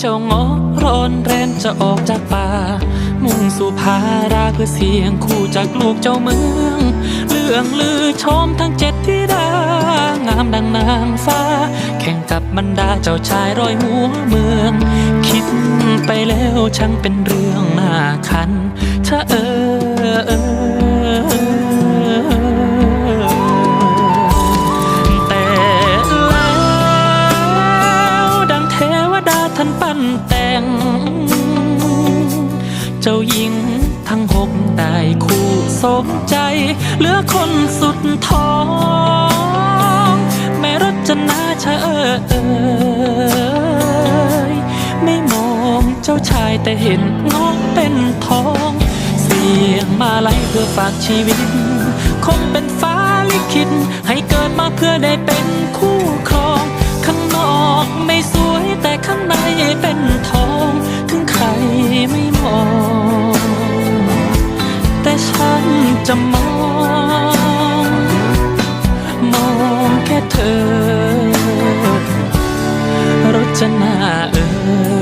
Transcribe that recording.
เจ้าเงอร้อนแรนจะออกจากป่า มุ่งสู่พาราเพื่อเสียงคู่จากลูกเจ้าเมืองเรื่องลือชมทั้งเจ็ดที่ดางามดังนางฟ้า แข่งกับบรรดาเจ้าชายร้อยหัวเมือง คิดไปแล้วช่างเป็นเรื่องน่าคันชะเออเออ ง เจ้าหญิงทั้งหกได้คู่สมใจ เหลือคนสุดท้อง แม่รจนาชะเออเอยไม่มองเจ้าชายแต่เห็นน้องเป็นทอง เสียงมาไล่เพื่อฝากชีวิต คงเป็นฟ้าลิขิตให้เกิดมาเพื่อได้เป็น ไม่มอง แต่ฉันจะมอง มองแค่เธอรจนาเออ